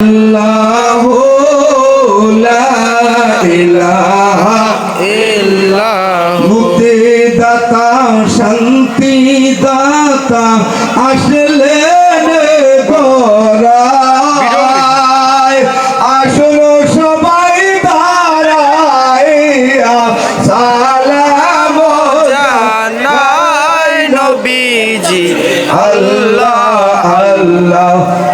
আল্লাহ لا إله إلا মুক্তি দাতা শান্তি দাতা আসলেন গরায় আসল সবাই বারাইয়া সালাম জানাই নবীজি। আল্লাহ আল্লাহ।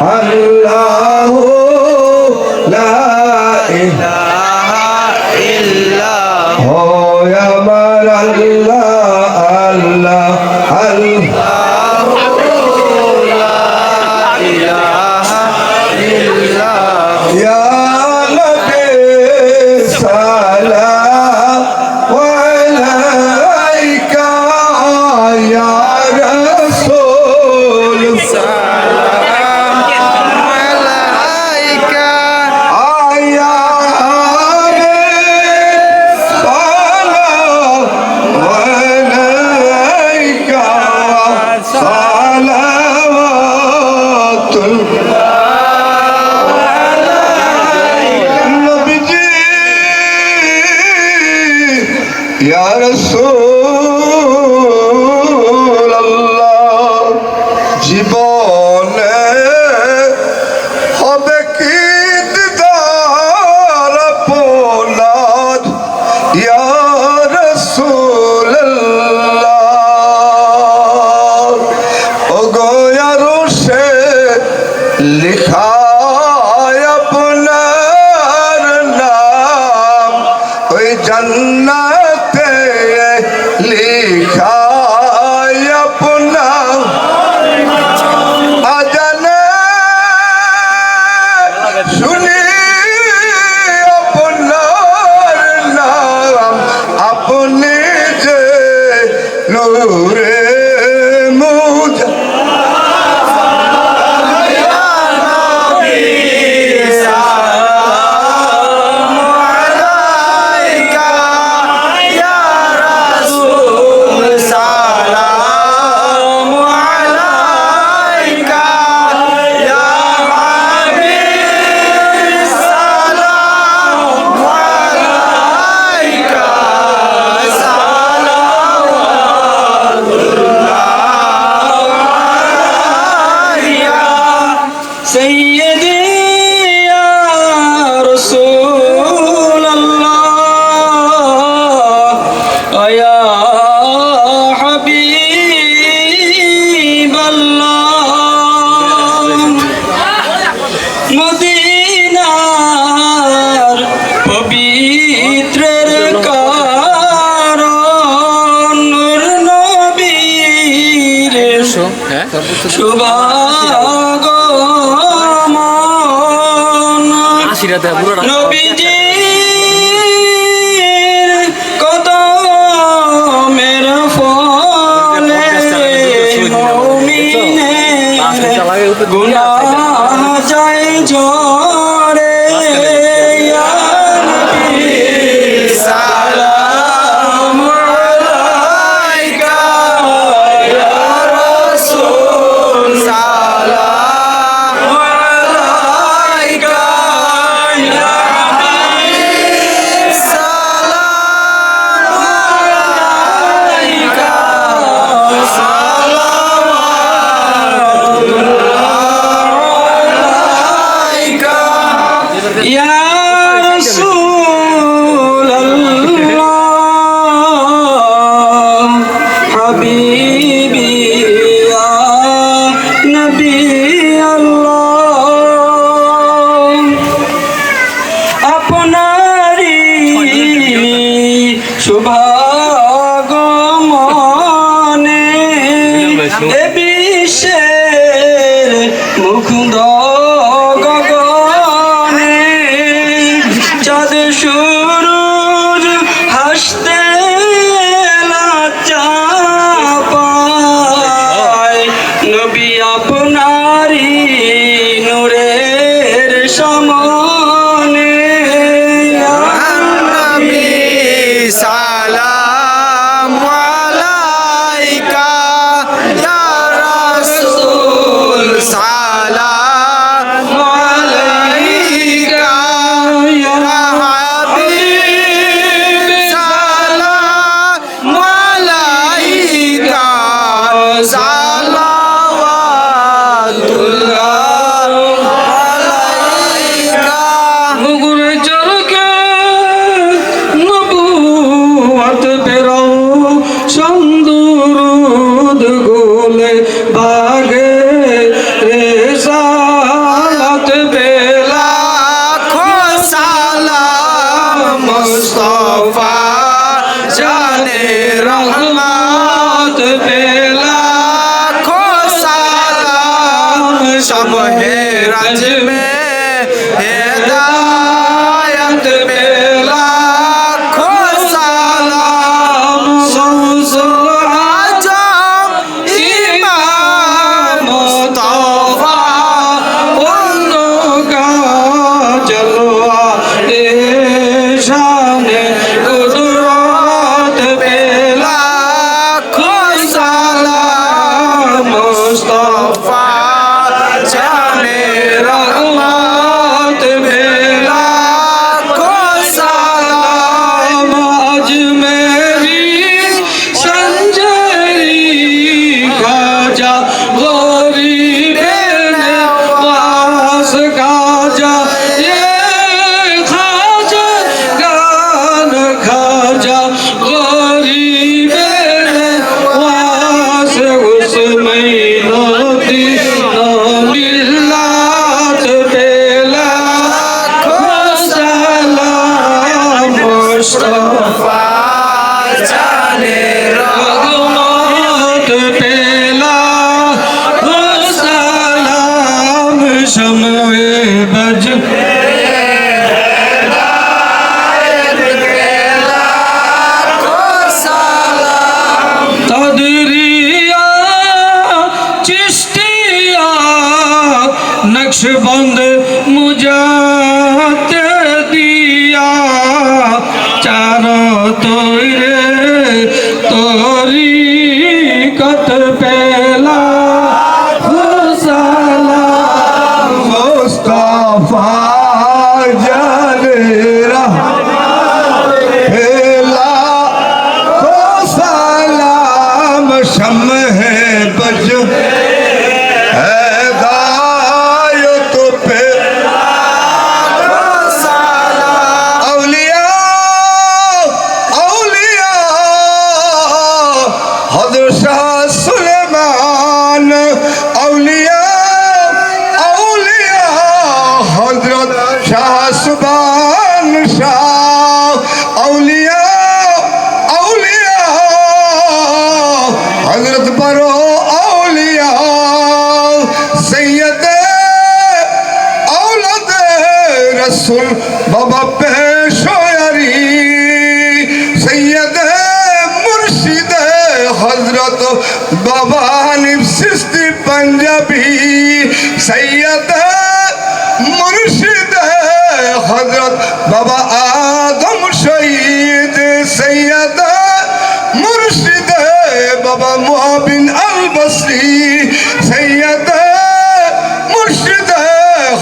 লেখা আশিরাতে পুরো নবীজি গুণা যায় জয়। হাবিবি নবী আল্লাহ। আপনারি শুভাগমনে এ বিশ্বের মুখ গগ নকশবন্দ মুজাতে রসুল বাবা পেশোয়ারি সৈয়দে মুর্শিদে হজরত বাবা হানিফ সৃষ্টি পাঞ্জাবি। সৈয়দে মুর্শিদে হজরত বাবা আদম শহীদ। সৈয়দে মুর্শিদে বাবা মোহাবিন আল বসরি সৈয়দে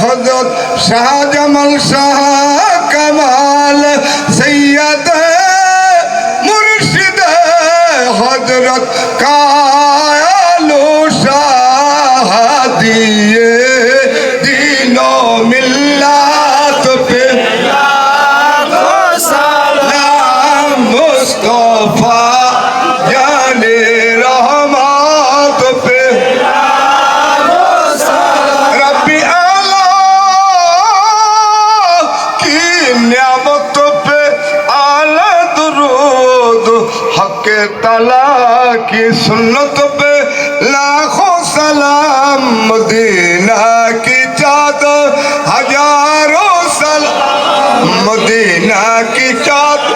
হজরত শাহজামাল শাহ কামাল সৈয়দ মুর্শিদ হজরত কায়ালু শাহ দিয়ে। हक तला की सुन्नत पे लाखों सलाम मदीना की चाद हजारों सलाम मदीना की चाद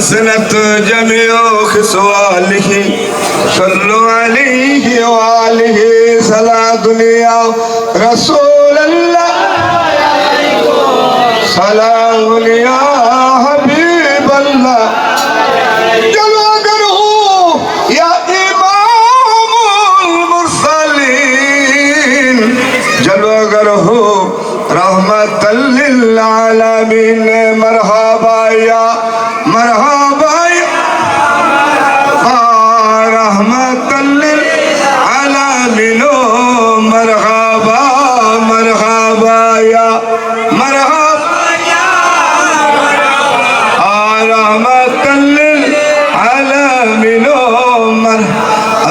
حسنت جميع خصاله صلوا عليه وآله صلاة دنيا رسول الله صلاة يا حبيب الله جلو قره يا إمام المرسلين جلو قره رحمة للعالمين مرحبا يا